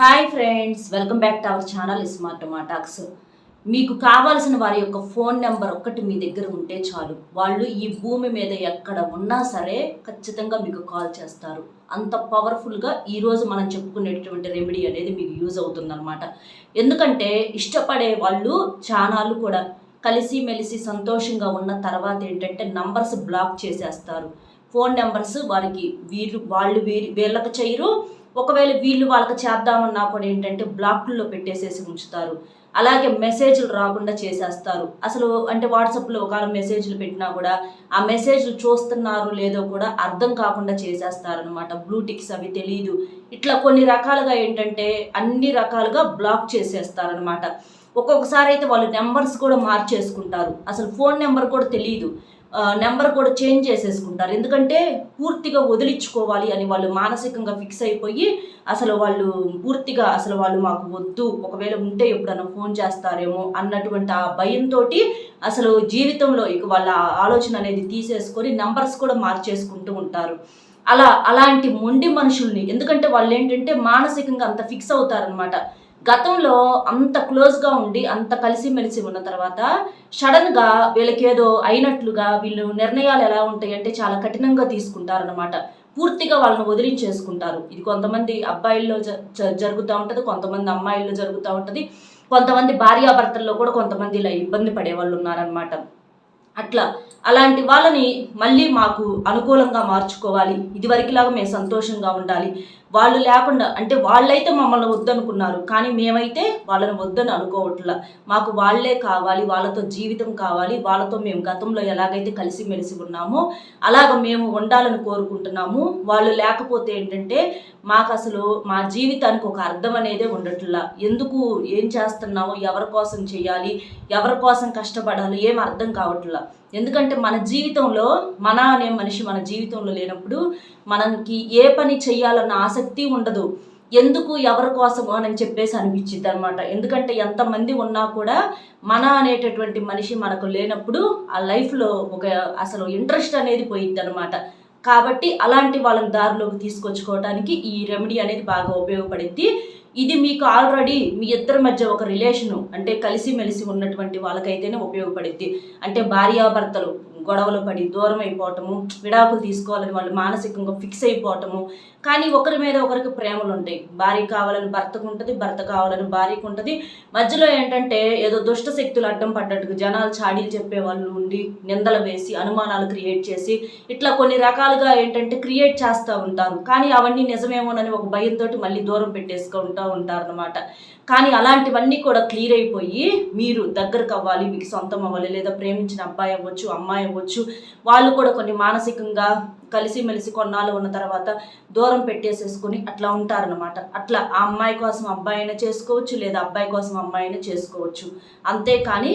Hi friends welcome back to our channel smart మాటాక్స్ మీకు కావాల్సిన వారి యొక్క ఫోన్ నెంబర్ ఒక్కటి మీ దగ్గర ఉంటే చాలు. వాళ్ళు ఈ భూమి మీద ఎక్కడ ఉన్నా సరే ఖచ్చితంగా మీకు కాల్ చేస్తారు. అంత పవర్ఫుల్గా ఈరోజు మనం చెప్పుకునేటటువంటి రెమెడీ అనేది మీకు యూజ్ అవుతుందన్నమాట. ఎందుకంటే ఇష్టపడే వాళ్ళు చానాలు కూడా కలిసి మెలిసి సంతోషంగా ఉన్న తర్వాత ఏంటంటే నంబర్స్ బ్లాక్ చేసేస్తారు. ఫోన్ నెంబర్స్ వారికి వీరు వాళ్ళు వీరి వీళ్ళకి చేయరు ఒకవేళ వీళ్ళు వాళ్ళకి చేద్దామన్నా కూడా ఏంటంటే బ్లాక్ల్లో పెట్టేసేసి ఉంచుతారు. అలాగే మెసేజ్లు రాకుండా చేసేస్తారు. అసలు అంటే వాట్సాప్లో ఒకవేళ మెసేజ్లు పెట్టినా కూడా ఆ మెసేజ్లు చూస్తున్నారు లేదో కూడా అర్థం కాకుండా చేసేస్తారనమాట బ్లూటిక్స్ అవి తెలియదు ఇట్లా కొన్ని రకాలుగా ఏంటంటే అన్ని రకాలుగా బ్లాక్ చేసేస్తారనమాట ఒక్కొక్కసారి అయితే వాళ్ళు నెంబర్స్ కూడా మార్చేసుకుంటారు. అసలు ఫోన్ నెంబర్ కూడా తెలియదు నెంబర్ కూడా చేంజ్ చేసేసుకుంటారు. ఎందుకంటే పూర్తిగా వదిలించుకోవాలి అని వాళ్ళు మానసికంగా ఫిక్స్ అయిపోయి అసలు వాళ్ళు పూర్తిగా అసలు వాళ్ళు మాకు వద్దు ఒకవేళ ఉంటే ఎప్పుడన్నా ఫోన్ చేస్తారేమో అన్నటువంటి ఆ భయంతో అసలు జీవితంలో ఇక వాళ్ళ ఆలోచన అనేది తీసేసుకొని నంబర్స్ కూడా మార్చేసుకుంటూ ఉంటారు. అలా అలాంటి మొండి మనుషుల్ని ఎందుకంటే వాళ్ళు ఏంటంటే మానసికంగా అంత ఫిక్స్ అవుతారనమాట గతంలో అంత క్లోజ్గా ఉండి అంత కలిసిమెలిసి ఉన్న తర్వాత సడన్గా వీళ్ళకి ఏదో అయినట్లుగా వీళ్ళు నిర్ణయాలు ఎలా ఉంటాయి అంటే చాలా కఠినంగా తీసుకుంటారనమాట పూర్తిగా వాళ్ళని వదిలించేసుకుంటారు. ఇది కొంతమంది అబ్బాయిల్లో జ- జ- జరుగుతూ ఉంటుంది కొంతమంది అమ్మాయిల్లో జరుగుతూ ఉంటుంది కొంతమంది భార్యాభర్తల్లో కూడా కొంతమంది ఇలా ఇబ్బంది పడే వాళ్ళు ఉన్నారనమాట అట్లా అలాంటి వాళ్ళని మళ్ళీ మాకు అనుకూలంగా మార్చుకోవాలి. ఇదివరకులాగా మేము సంతోషంగా ఉండాలి. వాళ్ళు లేకుండా అంటే వాళ్ళైతే మమ్మల్ని వద్దనుకున్నారు కానీ మేమైతే వాళ్ళని వద్దని అనుకోవట్లా. మాకు వాళ్ళే కావాలి వాళ్ళతో జీవితం కావాలి వాళ్ళతో మేము గతంలో ఎలాగైతే కలిసిమెలిసి ఉన్నామో అలాగ మేము ఉండాలని కోరుకుంటున్నాము. వాళ్ళు లేకపోతే ఏంటంటే మాకు అసలు మా జీవితానికి ఒక అర్థం అనేదే ఉండట్లా. ఎందుకు ఏం చేస్తున్నాము ఎవరి కోసం చేయాలి ఎవరి కోసం కష్టపడాలి ఏం అర్థం కావట్లా. ఎందుకంటే మన జీవితంలో మన అనే మనిషి మన జీవితంలో లేనప్పుడు మనకి ఏ పని చేయాలన్న ఆసక్తి ఉండదు. ఎందుకు ఎవరి కోసము అని చెప్పేసి అనిపించింది అనమాట ఎందుకంటే ఎంతమంది ఉన్నా కూడా మన అనేటటువంటి మనిషి మనకు లేనప్పుడు ఆ లైఫ్లో ఒక అసలు ఇంట్రెస్ట్ అనేది పోయింది అనమాట కాబట్టి అలాంటి వాళ్ళని దారిలోకి తీసుకొచ్చుకోవడానికి ఈ రెమెడీ అనేది బాగా ఉపయోగపడింది ఇది మీకు ఆల్రెడీ మీ ఇద్దరి మధ్య ఒక రిలేషను అంటే కలిసిమెలిసి ఉన్నటువంటి వాళ్ళకైతేనే ఉపయోగపడుద్ది. అంటే భార్యాభర్తలు గొడవలు పడి దూరం అయిపోవటము విడాకులు తీసుకోవాలని వాళ్ళు మానసికంగా ఫిక్స్ అయిపోవటము. కానీ ఒకరి మీద ఒకరికి ప్రేమలు ఉంటాయి. భార్య కావాలని భర్తకు ఉంటుంది భర్త కావాలని భార్యకు ఉంటుంది. మధ్యలో ఏంటంటే ఏదో దుష్ట శక్తులు అడ్డం పడ్డట్టుగా జనాలు చాడీలు చెప్పే వాళ్ళు ఉండి నిందలు వేసి అనుమానాలు క్రియేట్ చేసి ఇట్లా కొన్ని రకాలుగా ఏంటంటే క్రియేట్ చేస్తూ ఉంటారు. కానీ అవన్నీ నిజమేమోనని ఒక భయంతో మళ్ళీ దూరం పెట్టేసుకుంటూ ఉంటారు అనమాట కానీ అలాంటివన్నీ కూడా క్లియర్ అయిపోయి మీరు దగ్గరకు అవ్వాలి మీకు సొంతం అవ్వాలి లేదా ప్రేమించిన అబ్బాయి అవ్వచ్చు అమ్మాయి అవ్వచ్చు. వాళ్ళు కూడా కొన్ని మానసికంగా కలిసిమెలిసి కొన్నాళ్ళు ఉన్న తర్వాత దూరం పెట్టేసేసుకొని అట్లా ఉంటారనమాట అట్లా ఆ అమ్మాయి కోసం అబ్బాయి అయినా చేసుకోవచ్చు లేదా అబ్బాయి కోసం అమ్మాయి అయినా చేసుకోవచ్చు. అంతేకాని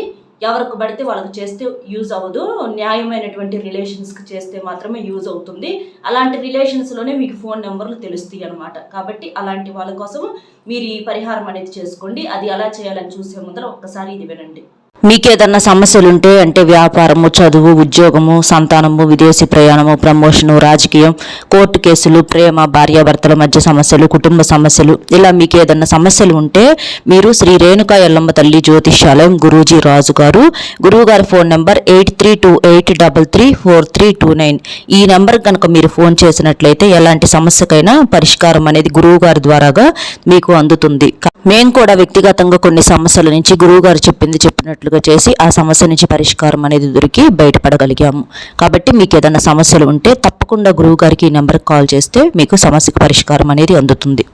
ఎవరికి పడితే వాళ్ళకి చేస్తే యూజ్ అవ్వదు. న్యాయమైనటువంటి రిలేషన్స్కి చేస్తే మాత్రమే యూజ్ అవుతుంది. అలాంటి రిలేషన్స్లోనే మీకు ఫోన్ నెంబర్లు తెలుస్తాయి అనమాట కాబట్టి అలాంటి వాళ్ళ కోసం మీరు ఈ పరిహారం అనేది చేసుకోండి. అది ఎలా చేయాలని చూసే ముందర ఒక్కసారి ఇది వినండి. మీకు సమస్యలుంటే సమస్యలు ఉంటే అంటే వ్యాపారము చదువు ఉద్యోగము సంతానము విదేశీ ప్రయాణము ప్రమోషను రాజకీయం కోర్టు కేసులు ప్రేమ భార్యాభర్తల మధ్య సమస్యలు కుటుంబ సమస్యలు ఇలా మీకు ఏదన్నా సమస్యలు ఉంటే మీరు శ్రీ రేణుకా ఎల్లమ్మ తల్లి జ్యోతిష్యాలయం గురూజీ రాజు గారు గురువుగారి phone number eight three two eight double three four three two nine. ఈ నెంబర్ కనుక మీరు ఫోన్ చేసినట్లయితే ఎలాంటి సమస్యకైనా పరిష్కారం అనేది గురువు గారి ద్వారాగా మీకు అందుతుంది. మేము కూడా వ్యక్తిగతంగా కొన్ని సమస్యల నుంచి గురువు గారు చెప్పింది చెప్పినట్లుగా చేసి ఆ సమస్య నుంచి పరిష్కారం అనేది దొరికి బయటపడగలిగాము. కాబట్టి మీకు ఏదైనా సమస్యలు ఉంటే తప్పకుండా గురువు గారికి ఈ నెంబర్కి కాల్ చేస్తే మీకు సమస్యకు పరిష్కారం అనేది అందుతుంది.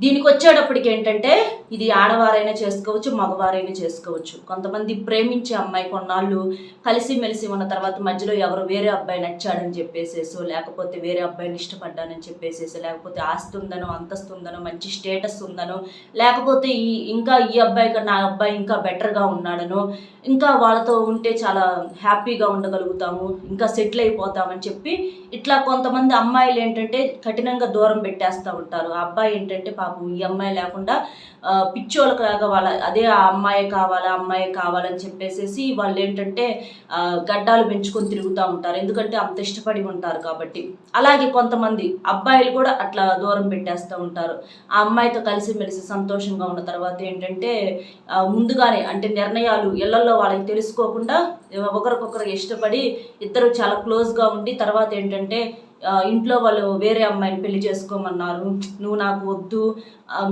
దీనికి వచ్చేటప్పటికి ఏంటంటే ఇది ఆడవారైనా చేసుకోవచ్చు మగవారైనా చేసుకోవచ్చు. కొంతమంది ప్రేమించే అమ్మాయి కొన్నాళ్ళు కలిసిమెలిసి ఉన్న తర్వాత మధ్యలో ఎవరు వేరే అబ్బాయి నచ్చాడని చెప్పేసేసో లేకపోతే వేరే అబ్బాయిని ఇష్టపడ్డానని చెప్పేసేసో లేకపోతే ఆస్తి ఉందనో అంతస్తు ఉందనో మంచి స్టేటస్ ఉందనో లేకపోతే ఈ ఇంకా ఈ అబ్బాయి కన్నా నా అబ్బాయి ఇంకా బెటర్గా ఉన్నాడనో ఇంకా వాళ్ళతో ఉంటే చాలా హ్యాపీగా ఉండగలుగుతాము ఇంకా సెటిల్ అయిపోతామని చెప్పి ఇట్లా కొంతమంది అమ్మాయిలు ఏంటంటే కఠినంగా దూరం పెట్టేస్తూ ఉంటారు. ఆ అబ్బాయి ఏంటంటే పాపం ఈ అమ్మాయి లేకుండా పిచ్చోళ్ళకి లాగా వాళ్ళ అదే ఆ అమ్మాయి కావాలా అమ్మాయి కావాలని చెప్పేసేసి వాళ్ళు ఏంటంటే గడ్డాలు పెంచుకొని తిరుగుతూ ఉంటారు. ఎందుకంటే అంత ఇష్టపడి ఉంటారు కాబట్టి. అలాగే కొంతమంది అబ్బాయిలు కూడా అట్లా దూరం పెట్టేస్తూ ఉంటారు. ఆ అమ్మాయితో కలిసిమెలిసి సంతోషంగా ఉన్న తర్వాత ఏంటంటే ముందుగానే అంటే నిర్ణయాలు ఇళ్ళలో వాళ్ళకి తెలుసుకోకుండా ఒకరికొకరు ఇష్టపడి ఇద్దరు చాలా క్లోజ్గా ఉండి తర్వాత ఏంటంటే ఇంట్లో వాళ్ళు వేరే అమ్మాయిని పెళ్ళి చేసుకోమన్నారు. నువ్వు నాకు వద్దు.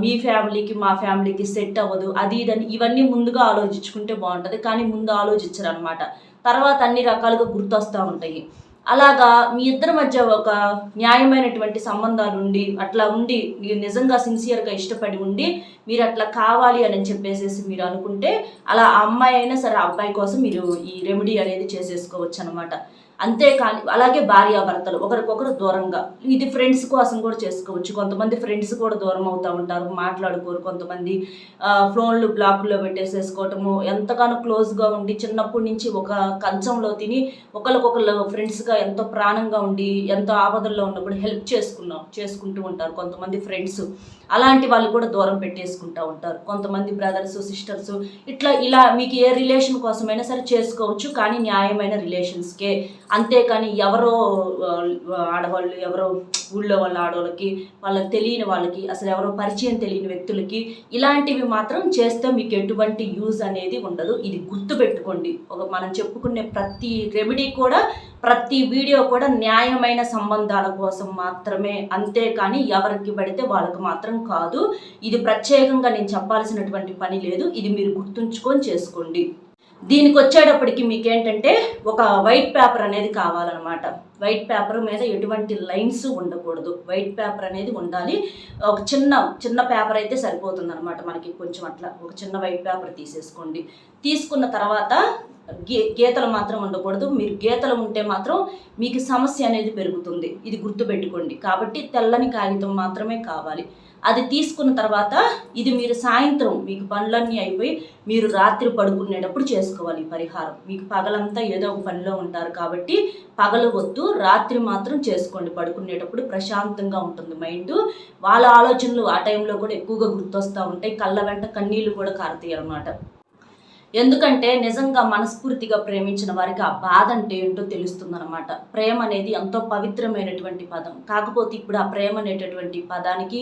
మీ ఫ్యామిలీకి మా ఫ్యామిలీకి సెట్ అవ్వదు. అది ఇదని ఇవన్నీ ముందుగా ఆలోచించుకుంటే బాగుంటుంది. కానీ ముందు ఆలోచించరు అనమాట తర్వాత అన్ని రకాలుగా గుర్తొస్తూ ఉంటాయి. అలాగా మీ ఇద్దరి మధ్య ఒక న్యాయమైనటువంటి సంబంధాలు ఉండి అట్లా ఉండి మీరు నిజంగా సిన్సియర్గా ఇష్టపడి ఉండి మీరు అట్లా కావాలి అని చెప్పేసేసి మీరు అనుకుంటే అలా అమ్మాయి అయినా సరే ఆ అబ్బాయి కోసం మీరు ఈ రెమెడీ అనేది చేసేసుకోవచ్చు అనమాట అంతేకాని అలాగే భార్యాభర్తలు. ఒకరికొకరు దూరంగా. ఇది ఫ్రెండ్స్ కోసం కూడా చేసుకోవచ్చు. కొంతమంది ఫ్రెండ్స్ కూడా దూరం అవుతూ ఉంటారు మాట్లాడుకోరు. కొంతమంది ఫోన్లు బ్లాక్లో పెట్టేసేసుకోవటము ఎంతగానో క్లోజ్గా ఉండి చిన్నప్పటి నుంచి ఒక కంచంలో తిని ఒకరికొకరు ఫ్రెండ్స్గా ఎంతో ప్రాణంగా ఉండి ఎంతో ఆపదల్లో ఉన్నప్పుడు హెల్ప్ చేసుకున్నాం చేసుకుంటూ ఉంటారు కొంతమంది ఫ్రెండ్స్. అలాంటి వాళ్ళు కూడా దూరం పెట్టేసుకుంటూ ఉంటారు. కొంతమంది బ్రదర్స్ సిస్టర్స్ ఇట్లా ఇలా మీకు ఏ రిలేషన్ కోసమైనా సరే చేసుకోవచ్చు. కానీ న్యాయమైన రిలేషన్స్కే అంతేకాని ఎవరో ఆడవాళ్ళు ఎవరో ఊళ్ళో వాళ్ళ ఆడవాళ్ళకి వాళ్ళకి తెలియని వాళ్ళకి అసలు ఎవరో పరిచయం తెలియని వ్యక్తులకి ఇలాంటివి మాత్రం చేస్తే మీకు ఎటువంటి యూజ్ అనేది ఉండదు. ఇది గుర్తుపెట్టుకోండి. ఒక మనం చెప్పుకునే ప్రతి రెమెడీ కూడా ప్రతి వీడియో కూడా న్యాయమైన సంబంధాల కోసం మాత్రమే. అంతేకాని ఎవరికి పడితే వాళ్ళకి మాత్రం కాదు. ఇది ప్రత్యేకంగా నేను చెప్పాల్సినటువంటి పని లేదు. ఇది మీరు గుర్తుంచుకొని చేసుకోండి. దీనికి వచ్చేటప్పటికి మీకు ఏంటంటే ఒక వైట్ పేపర్ అనేది కావాలన్నమాట. వైట్ పేపర్ మీద ఎటువంటి లైన్స్ ఉండకూడదు. వైట్ పేపర్ అనేది ఉండాలి. ఒక చిన్న చిన్న పేపర్ అయితే సరిపోతుంది అనమాట మనకి కొంచెం అట్లా. ఒక చిన్న వైట్ పేపర్ తీసేసుకోండి. తీసుకున్న తర్వాత గే గీతలు మాత్రం ఉండకూడదు. మీరు గీతలు ఉంటే మాత్రం మీకు సమస్య అనేది పెరుగుతుంది. ఇది గుర్తుపెట్టుకోండి. కాబట్టి తెల్లని కాగితం మాత్రమే కావాలి. అది తీసుకున్న తర్వాత ఇది మీరు సాయంత్రం మీకు పనులన్నీ అయిపోయి మీరు రాత్రి పడుకునేటప్పుడు చేసుకోవాలి పరిహారం. మీకు పగలంతా ఏదో ఒక పనిలో ఉంటారు కాబట్టి పగలు వద్దు రాత్రి మాత్రం చేసుకోండి. పడుకునేటప్పుడు ప్రశాంతంగా ఉంటుంది మైండ్. వాళ్ళ ఆలోచనలు ఆ టైంలో కూడా ఎక్కువగా గుర్తొస్తూ ఉంటాయి. కళ్ళ వెంట కన్నీళ్ళు కూడా కారుతాయి అనమాట ఎందుకంటే నిజంగా మనస్ఫూర్తిగా ప్రేమించిన వారికి ఆ బాధ అంటే ఏంటో తెలుస్తుందన్నమాట. ప్రేమ అనేది ఎంతో పవిత్రమైనటువంటి పదం. కాకపోతే ఇప్పుడు ఆ ప్రేమ అనేటటువంటి పదానికి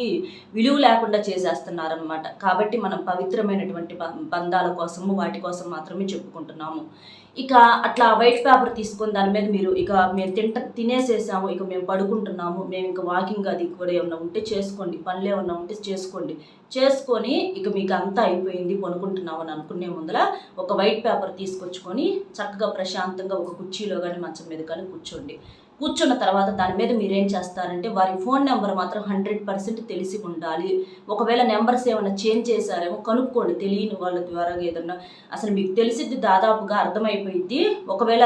విలువ లేకుండా చేసేస్తున్నారనమాట కాబట్టి మనం పవిత్రమైనటువంటి బ- బంధాల కోసము వాటి కోసం మాత్రమే చెప్పుకుంటున్నాము. ఇక అట్లా వైట్ పేపర్ తీసుకొని దాని మీద మీరు ఇక మేము తింట తినేసేసాము ఇక మేము పడుకుంటున్నాము మేము ఇంకా వాకింగ్ అది కూడా ఏమన్నా ఉంటే చేసుకోండి పనులు ఏమన్నా ఉంటే చేసుకోండి. చేసుకొని ఇక మీకు అంతా అయిపోయింది కొనుక్కుంటున్నావు అని అనుకునే ముందర ఒక వైట్ పేపర్ తీసుకొచ్చుకొని చక్కగా ప్రశాంతంగా ఒక కుర్చీలో కానీ మంచం మీద కానీ కూర్చోండి. కూర్చున్న తర్వాత దాని మీద మీరేం చేస్తారంటే వారి ఫోన్ నెంబర్ మాత్రం హండ్రెడ్ పర్సెంట్ తెలిసి ఉండాలి. ఒకవేళ నెంబర్స్ ఏమైనా చేంజ్ చేశారేమో కనుక్కోండి. తెలియని వాళ్ళ ద్వారా ఏదన్నా అసలు మీకు తెలిసిద్ది దాదాపుగా అర్థమైపోయింది ఒకవేళ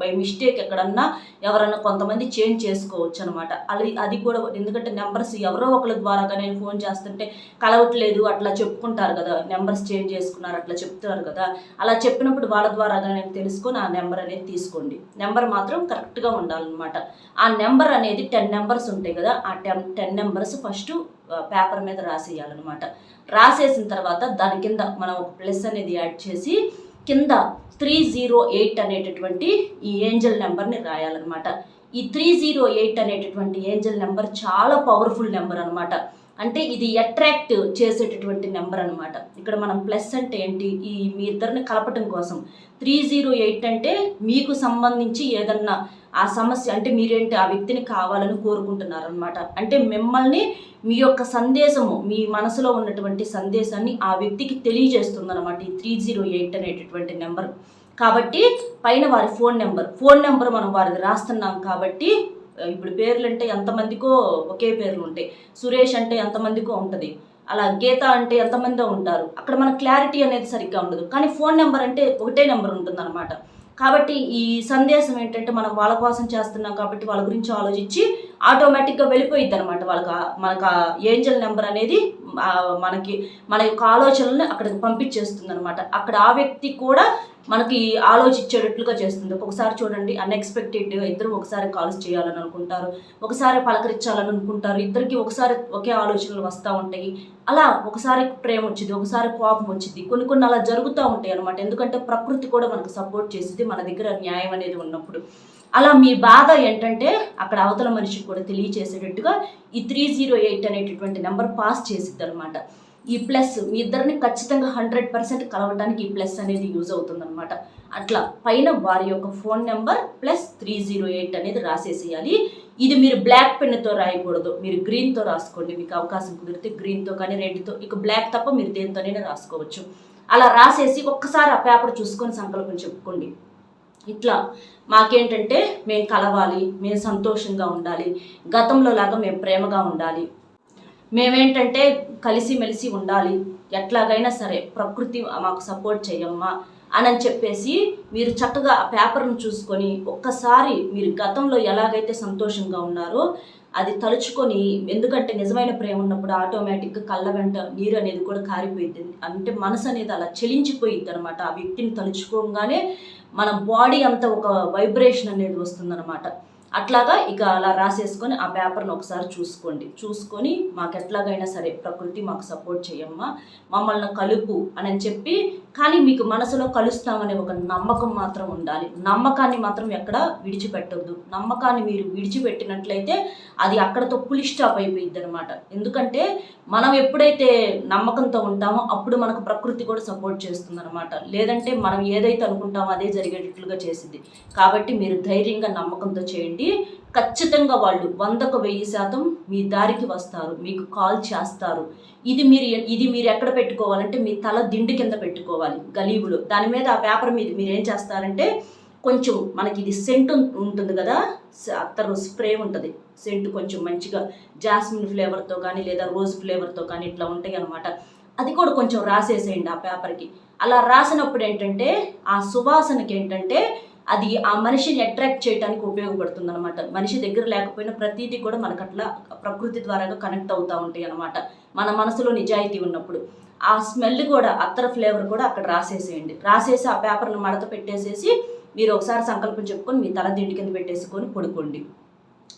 బై మిస్టేక్ ఎక్కడన్నా ఎవరన్నా కొంతమంది చేంజ్ చేసుకోవచ్చు అనమాట అది అది కూడా ఎందుకంటే నెంబర్స్ ఎవరో ఒకరి ద్వారాగా నేను ఫోన్ చేస్తుంటే కలవట్లేదు అట్లా చెప్పుకుంటారు కదా. నెంబర్స్ చేంజ్ చేసుకున్నారు అట్లా చెప్తారు కదా. అలా చెప్పినప్పుడు వాళ్ళ ద్వారాగా నేను తెలుసుకొని ఆ నెంబర్ అనేది తీసుకోండి. నెంబర్ మాత్రం కరెక్ట్గా అనమాట ఆ నెంబర్ అనేది టెన్ నెంబర్స్ ఉంటాయి కదా ఆ ten ten numbers first paper మీద రాసేయాలన్నమాట. రాసేసిన తర్వాత దాని కింద మనం ఒక ప్లస్ అనేది యాడ్ చేసి కింద త్రీ జీరో ఎయిట్ అనేటటువంటి ఈ ఏంజల్ నెంబర్ని రాయాలన్నమాట. ఈ త్రీ జీరో ఎయిట్ అనేటటువంటి ఏంజల్ నెంబర్ చాలా పవర్ఫుల్ నెంబర్ అనమాట అంటే ఇది అట్రాక్ట్ చేసేటటువంటి నెంబర్ అనమాట ఇక్కడ మనం ప్లస్ అంటే ఏంటి? ఈ మీ ఇద్దరిని కలపటం కోసం. త్రీ జీరో ఎయిట్ అంటే మీకు సంబంధించి ఏదన్నా ఆ సమస్య అంటే మీరేంటి ఆ వ్యక్తిని కావాలని కోరుకుంటున్నారనమాట అంటే మిమ్మల్ని మీ యొక్క సందేశము మీ మనసులో ఉన్నటువంటి సందేశాన్ని ఆ వ్యక్తికి తెలియజేస్తుందన్నమాట ఈ త్రీ జీరో ఎయిట్ అనేటటువంటి నెంబర్. కాబట్టి పైన వారి ఫోన్ నెంబర్. ఫోన్ నెంబర్ మనం వారిది రాస్తున్నాం కాబట్టి ఇప్పుడు పేర్లు అంటే ఎంతమందికో ఒకే పేర్లు ఉంటాయి. సురేష్ అంటే ఎంతమందికో ఉంటుంది. అలా గీత అంటే ఎంతమందో ఉంటారు. అక్కడ మన క్లారిటీ అనేది సరిగ్గా ఉండదు. కానీ ఫోన్ నెంబర్ అంటే ఒకటే నెంబర్ ఉంటుంది కాబట్టి ఈ సందేశం ఏంటంటే మనం వాళ్ళ కోసం చేస్తున్నాం కాబట్టి వాళ్ళ గురించి ఆలోచించి ఆటోమేటిక్గా వెళ్ళిపోయిద్ది అనమాట వాళ్ళకి మనకు ఆ ఏంజల్ నెంబర్ అనేది మనకి మన యొక్క ఆలోచనల్ని అక్కడికి పంపించేస్తుంది అనమాట అక్కడ ఆ వ్యక్తి కూడా మనకి ఆలోచించేటట్లుగా చేస్తుంది. ఒక్కొక్కసారి చూడండి అన్ఎక్స్పెక్టెడ్ ఇద్దరు ఒకసారి కాల్స్ చేయాలని అనుకుంటారు. ఒకసారి పలకరించాలని అనుకుంటారు. ఇద్దరికి ఒకసారి ఒకే ఆలోచనలు వస్తూ ఉంటాయి. అలా ఒకసారి ప్రేమ వచ్చింది ఒకసారి కోపం వచ్చింది. కొన్ని కొన్ని అలా జరుగుతూ ఉంటాయి అనమాట ఎందుకంటే ప్రకృతి కూడా మనకు సపోర్ట్ చేసింది మన దగ్గర న్యాయం అనేది ఉన్నప్పుడు. అలా మీ బాధ ఏంటంటే అక్కడ అవతల మనిషికి కూడా తెలియచేసేటట్టుగా ఈ త్రీ జీరో ఎయిట్ అనేటటువంటి నెంబర్ పాస్ చేసిద్ది అనమాట ఈ ప్లస్ మీ ఇద్దరిని ఖచ్చితంగా హండ్రెడ్ పర్సెంట్ కలవడానికి ఈ ప్లస్ అనేది యూజ్ అవుతుందన్నమాట. అట్లా పైన వారి యొక్క phone number plus three zero eight అనేది రాసేసేయాలి. ఇది మీరు బ్లాక్ పెన్తో రాయకూడదు. మీరు గ్రీన్తో రాసుకోండి. మీకు అవకాశం కుదిరితే గ్రీన్తో కానీ రెడ్తో ఇక బ్లాక్ తప్ప మీరు దేనితోనైనా రాసుకోవచ్చు. అలా రాసేసి ఒక్కసారి ఆ పేపర్ చూసుకొని సంకల్పం చెప్పుకోండి. ఇట్లా మాకేంటంటే మేము కలవాలి మేము సంతోషంగా ఉండాలి. గతంలో లాగా మేము ప్రేమగా ఉండాలి. మేమేంటంటే కలిసిమెలిసి ఉండాలి. ఎట్లాగైనా సరే ప్రకృతి మాకు సపోర్ట్ చేయమ్మా అని అని చెప్పేసి మీరు చక్కగా ఆ పేపర్ను చూసుకొని ఒక్కసారి మీరు గతంలో ఎలాగైతే సంతోషంగా ఉన్నారో అది తలుచుకొని ఎందుకంటే నిజమైన ప్రేమ ఉన్నప్పుడు ఆటోమేటిక్గా కళ్ళ వెంట నీరు అనేది కూడా కారిపోయింది. అంటే మనసు అనేది అలా చెలించిపోయింది అనమాట ఆ వ్యక్తిని తలుచుకోగానే మన బాడీ అంతా ఒక వైబ్రేషన్ అనేది వస్తుందన్నమాట. అట్లాగా ఇక అలా రాసేసుకొని ఆ పేపర్ని ఒకసారి చూసుకోండి. చూసుకొని మాకు ఎట్లాగైనా సరే ప్రకృతి మాకు సపోర్ట్ చేయమ్మా మమ్మల్ని కలుపు అని చెప్పి కానీ మీకు మనసులో కలుస్తామనే ఒక నమ్మకం మాత్రం ఉండాలి. నమ్మకాన్ని మాత్రం ఎక్కడ విడిచిపెట్టొద్దు. నమ్మకాన్ని మీరు విడిచిపెట్టినట్లయితే అది అక్కడతో పులిస్టాప్ అయిపోయింది అనమాట ఎందుకంటే మనం ఎప్పుడైతే నమ్మకంతో ఉంటామో అప్పుడు మనకు ప్రకృతి కూడా సపోర్ట్ చేస్తుంది అనమాట లేదంటే మనం ఏదైతే అనుకుంటామో అదే జరిగేటట్లుగా చేసింది కాబట్టి మీరు ధైర్యంగా నమ్మకంతో చేయండి. ఖచ్చితంగా వాళ్ళు వందకు వెయ్యి శాతం మీ దారికి వస్తారు మీకు కాల్ చేస్తారు. ఇది మీరు ఇది మీరు ఎక్కడ పెట్టుకోవాలంటే మీ తల దిండు కింద పెట్టుకోవాలి గలీబులు. దాని మీద ఆ పేపర్ మీద మీరు ఏం చేస్తారంటే కొంచెం మనకి ఇది సెంట్ ఉంటుంది కదా స- అత్తరు స్ప్రే ఉంటుంది. సెంట్ కొంచెం మంచిగా జాస్మిన్ ఫ్లేవర్తో కానీ లేదా రోజ్ ఫ్లేవర్తో కానీ ఇట్లా ఉంటాయి అనమాట అది కూడా కొంచెం రాసేసేయండి ఆ పేపర్కి. అలా రాసినప్పుడు ఏంటంటే ఆ సువాసనకి ఏంటంటే అది ఆ మనిషిని అట్రాక్ట్ చేయడానికి ఉపయోగపడుతుంది అనమాట మనిషి దగ్గర లేకపోయినా ప్రతిదీ కూడా మనకు అట్లా ప్రకృతి ద్వారాగా కనెక్ట్ అవుతూ ఉంటాయి అనమాట మన మనసులో నిజాయితీ ఉన్నప్పుడు. ఆ స్మెల్ కూడా అత్తర ఫ్లేవర్ కూడా అక్కడ రాసేసేయండి. రాసేసి ఆ పేపర్ను మడత పెట్టేసేసి మీరు ఒకసారి సంకల్పం చెప్పుకొని మీ తల దిండి కింద పెట్టేసుకొని పడుకోండి.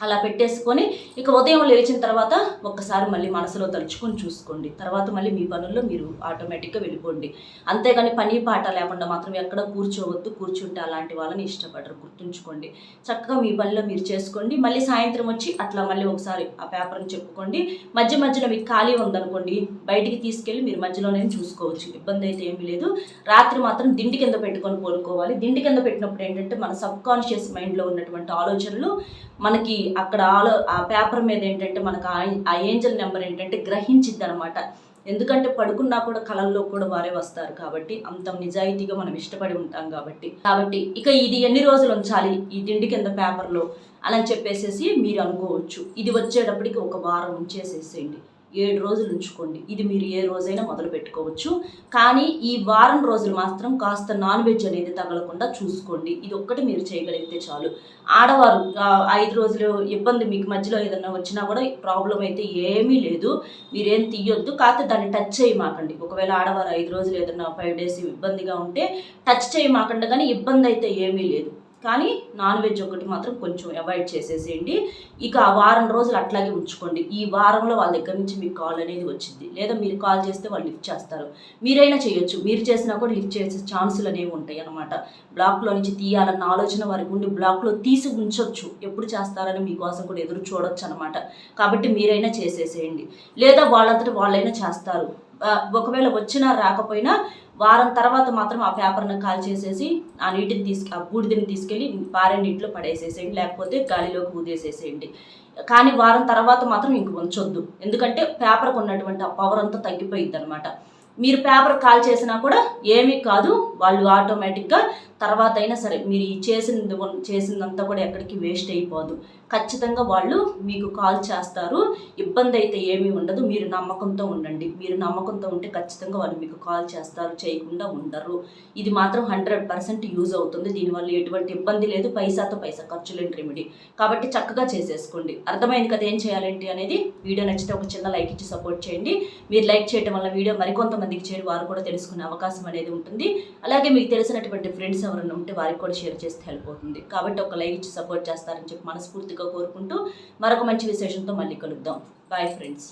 అలా పెట్టేసుకొని ఇక ఉదయం లేచిన తర్వాత ఒక్కసారి మళ్ళీ మనసులో తలుచుకొని చూసుకోండి. తర్వాత మళ్ళీ మీ పనుల్లో మీరు ఆటోమేటిక్గా వెళ్ళిపోండి. అంతేగాని పని పాట లేకుండా మాత్రం ఎక్కడ కూర్చోవద్దు కూర్చుంటే అలాంటి వాళ్ళని ఇష్టపడరు. గుర్తుంచుకోండి. చక్కగా మీ పనిలో మీరు చేసుకోండి. మళ్ళీ సాయంత్రం వచ్చి అట్లా మళ్ళీ ఒకసారి ఆ పేపర్ని చెప్పుకోండి. మధ్య మధ్యలో మీకు ఖాళీ ఉందనుకోండి బయటికి తీసుకెళ్ళి మీరు మధ్యలోనే చూసుకోవచ్చు. ఇబ్బంది అయితే ఏమీ లేదు. రాత్రి మాత్రం దిండి కింద పెట్టుకొని పడుకోవాలి. దిండి కింద పెట్టినప్పుడు ఏంటంటే మన సబ్ కాన్షియస్ మైండ్లో ఉన్నటువంటి ఆలోచనలు మనకి అక్కడ ఆలో ఆ పేపర్ మీద ఏంటంటే మనకు ఆ- ఏంజల్ నెంబర్ ఏంటంటే గ్రహించిద్ది అనమాట ఎందుకంటే పడుకున్నా కూడా కళల్లో కూడా వారే వస్తారు కాబట్టి అంత నిజాయితీగా మనం ఇష్టపడి ఉంటాం కాబట్టి. కాబట్టి ఇక ఇది ఎన్ని రోజులు ఉంచాలి? ఈ తిండి కింద పేపర్లో? అని చెప్పేసేసి మీరు అనుకోవచ్చు. ఇది వచ్చేటప్పటికి ఒక వారం ఉంచేసేసేయండి. ఏడు రోజులు ఉంచుకోండి. ఇది మీరు ఏ రోజైనా మొదలు పెట్టుకోవచ్చు. కానీ ఈ వారం రోజులు మాత్రం కాస్త నాన్ వెజ్ అనేది తగలకుండా చూసుకోండి. ఇది ఒక్కటి మీరు చేయగలిగితే చాలు. ఆడవారు ఐదు రోజులు ఇబ్బంది మీకు మధ్యలో ఏదన్నా వచ్చినా కూడా ప్రాబ్లం అయితే ఏమీ లేదు. మీరేం తీయొద్దు. కాకపోతే దాన్ని టచ్ చేయమాకండి. ఒకవేళ ఆడవారు ఐదు రోజులు ఏదన్నా ఫైవ్ డేస్ ఇబ్బందిగా ఉంటే టచ్ చేయమాకండి కానీ ఇబ్బంది అయితే ఏమీ లేదు. కానీ నాన్ వెజ్ ఒకటి మాత్రం కొంచెం అవాయిడ్ చేసేసేయండి. ఇక ఆ వారం రోజులు అట్లాగే ఉంచుకోండి. ఈ వారంలో వాళ్ళ దగ్గర నుంచి మీకు కాల్ అనేది వచ్చింది. లేదా మీరు కాల్ చేస్తే వాళ్ళు లిఫ్ట్ చేస్తారు. మీరైనా చేయొచ్చు. మీరు చేసినా కూడా లిఫ్ట్ చేసే ఛాన్సులు అనేవి ఉంటాయి అనమాట బ్లాక్లో నుంచి తీయాలన్న ఆలోచన వారికి ఉండి బ్లాక్లో తీసి ఉంచొచ్చు. ఎప్పుడు చేస్తారని మీకోసం కూడా ఎదురు చూడొచ్చు అనమాట కాబట్టి మీరైనా చేసేసేయండి. లేదా వాళ్ళంతటి వాళ్ళైనా చేస్తారు. ఒకవేళ వచ్చినా రాకపోయినా వారం తర్వాత మాత్రం ఆ పేపర్ని కాల్ చేసేసి ఆ నీటిని తీసుకు ఆ బూడిదని తీసుకెళ్ళి పారే నీటిలో పడేసేసేయండి లేకపోతే గాలిలోకి ఊదేసేసేయండి. కానీ వారం తర్వాత మాత్రం ఇంక ఉంచొద్దు. ఎందుకంటే పేపర్కి ఉన్నటువంటి ఆ పవర్ అంతా తగ్గిపోయింది అనమాట మీరు పేపర్ కాల్ చేసినా కూడా ఏమీ కాదు వాళ్ళు ఆటోమేటిక్గా తర్వాత అయినా సరే మీరు ఈ చేసింది చేసిందంతా కూడా ఎక్కడికి వేస్ట్ అయిపోదు. ఖచ్చితంగా వాళ్ళు మీకు కాల్ చేస్తారు. ఇబ్బంది అయితే ఏమీ ఉండదు. మీరు నమ్మకంతో ఉండండి. మీరు నమ్మకంతో ఉంటే ఖచ్చితంగా వాళ్ళు మీకు కాల్ చేస్తారు. చేయకుండా ఉండరు. ఇది మాత్రం హండ్రెడ్ పర్సెంట్ యూజ్ అవుతుంది. దీనివల్ల ఎటువంటి ఇబ్బంది లేదు. పైసాతో పైసా ఖర్చు లేని రెమెడీ. కాబట్టి చక్కగా చేసేసుకోండి. అర్థమైంది కదా ఏం చేయాలేంటి అనేది? వీడియో నచ్చితే ఒక చిన్న లైక్ ఇచ్చి సపోర్ట్ చేయండి. మీరు లైక్ చేయడం వల్ల వీడియో మరికొంతమందికి చేరి వారు కూడా తెలుసుకునే అవకాశం అనేది ఉంటుంది. అలాగే మీకు తెలిసినటువంటి ఫ్రెండ్స్ ఎవరైనా ఉంటే వారికి కూడా షేర్ చేస్తే హెల్ప్ అవుతుంది కాబట్టి ఒక లైక్ ఇచ్చి సపోర్ట్ చేస్తారని చెప్పి మనస్ఫూర్తిగా కోరుకుంటూ మరొక మంచి విశేషంతో మళ్ళీ కలుద్దాం. Bye friends